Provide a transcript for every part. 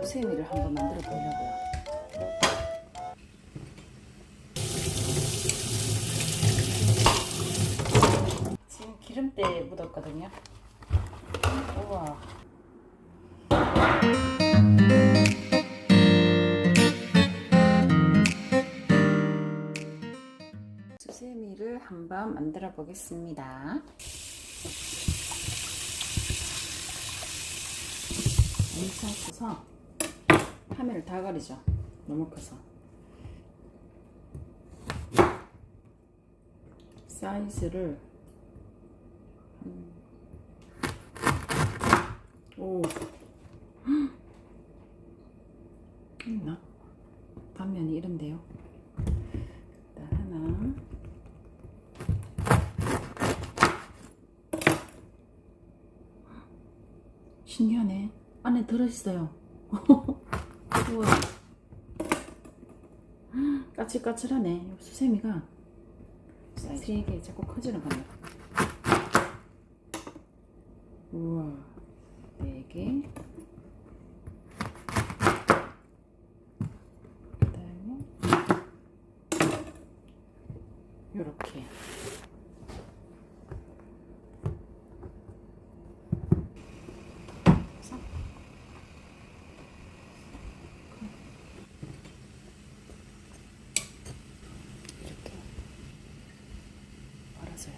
수세미를 한번 만들어 보려고요. 지금 기름때 묻었거든요. 우와. 수세미를 한번 만들어 보겠습니다. 엄청 커서 화면을 다 가리죠. 너무 커서. 사이즈를 음. 오 있나? 단면이 이런데요. 하나 신기하네. 안에 들어있어요. 우와. 까칠까칠하네. 수세미가 사이즈 이게 자꾸 커지는 거네. 우와. 네 개. 그다음에 요렇게. 그래서 이렇게 벌어져요.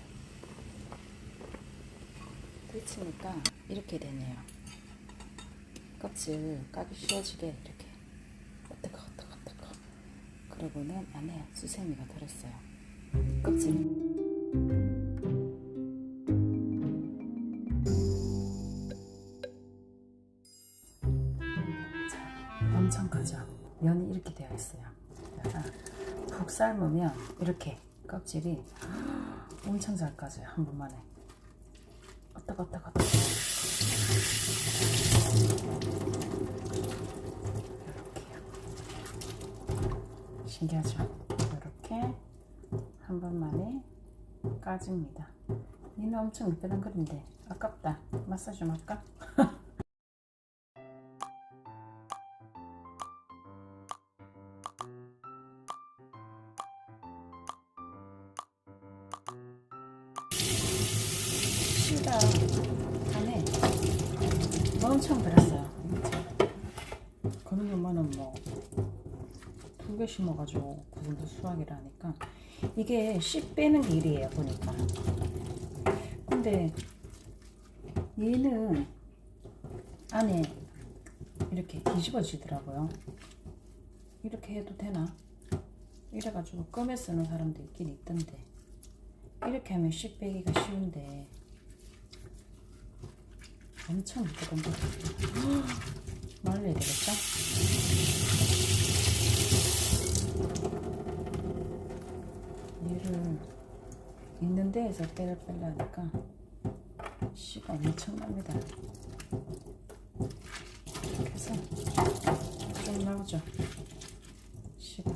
데치니까 이렇게 되네요. 껍질 까기 쉬워지게 이렇게 어떡하 어떡하 어떡하 그러고는 안에 수세미가 들었어요. 껍질 자, 엄청 크죠? 면이 이렇게 되어 있어요. 그래서 푹 삶으면 이렇게 껍질이 엄청 잘 까져요. 한 번만에. 어떡 어떡 어떡. 이렇게요. 신기하죠? 이렇게 한 번만에 까집니다. 얘는 엄청 미끈한 그린데 아깝다. 마사지 좀 할까? 씨가 안에 엄청 들었어요. 그런 것만은 뭐두 개 심어가지고 그 정도 수확이라 하니까 이게 씨 빼는 게 일이에요 보니까. 근데 얘는 안에 이렇게 뒤집어지더라고요. 이렇게 해도 되나? 이래가지고 껌에 쓰는 사람도 있긴 있던데. 이렇게 하면 씨 빼기가 쉬운데 무거운 거 말려야 되겠죠? 얘를 있는 데에서 빼를 빼려 하니까 씨가 엄청납니다. 이렇게 해서 좀 나오죠 씨가.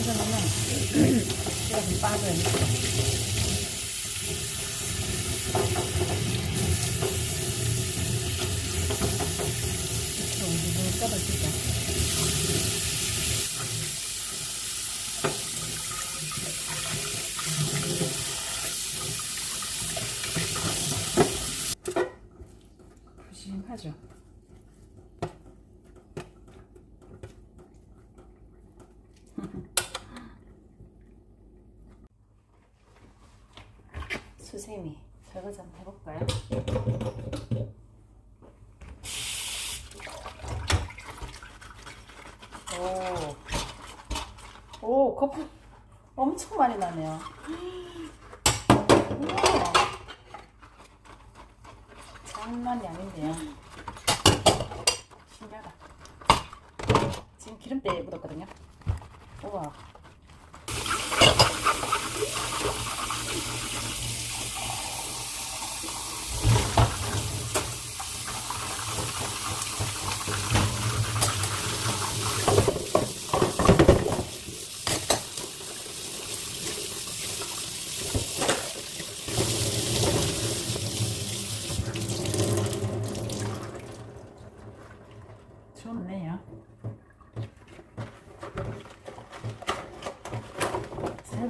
이거 넣으면 씨가 좀 빠져요 이렇게 떨어지죠. 조심하죠. 오. 거품 엄청 많이 나네요. 장난 양인데요. 신기하다. 지금 기름때에 묻었거든요. 우와.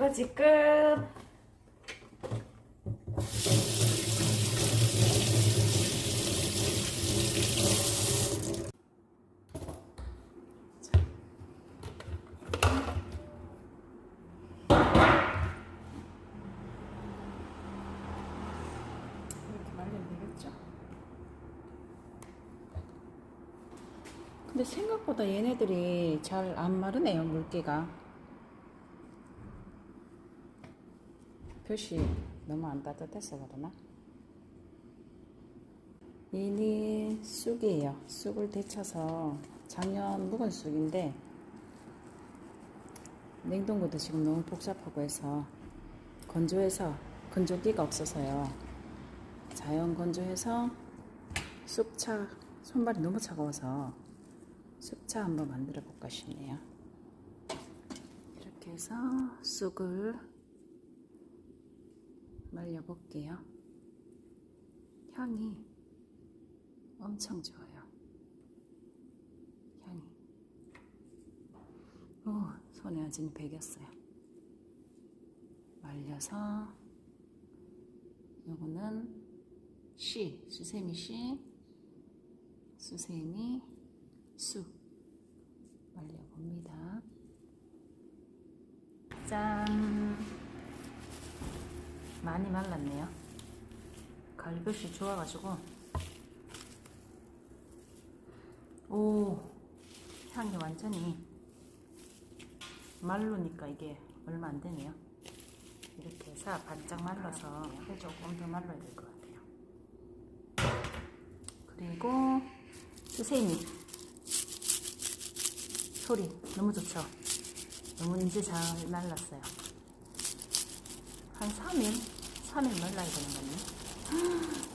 거지 끝. 이렇게 말리면 되겠죠? 근데 생각보다 얘네들이 잘 안 마르네요, 물기가. 표시 너무 안 따뜻해서 그러나? 얘는 쑥이에요. 쑥을 데쳐서 작년 묵은 쑥인데 냉동고도 지금 너무 복잡하고 해서 건조해서 건조기가 없어서요. 자연 건조해서 쑥차 손발이 너무 차가워서 쑥차 한번 만들어 볼까 싶네요. 이렇게 해서 쑥을 말려 볼게요. 향이 엄청 좋아요. 향이. 오, 손에 아진 배겼어요. 말려서 요거는 씨, 수세미 씨, 수세미 쑥 말려봅니다. 짠! 많이 말랐네요. 갈볕이 좋아가지고 오 향이 완전히 말르니까 이게 얼마 안 되네요. 이렇게 해서 바짝 말라서 조금 더 말라야 될 것 같아요. 그리고 수세미 소리 너무 좋죠? 너무 이제 잘 말랐어요. 한 3일? 3일 말라야 되는 거네.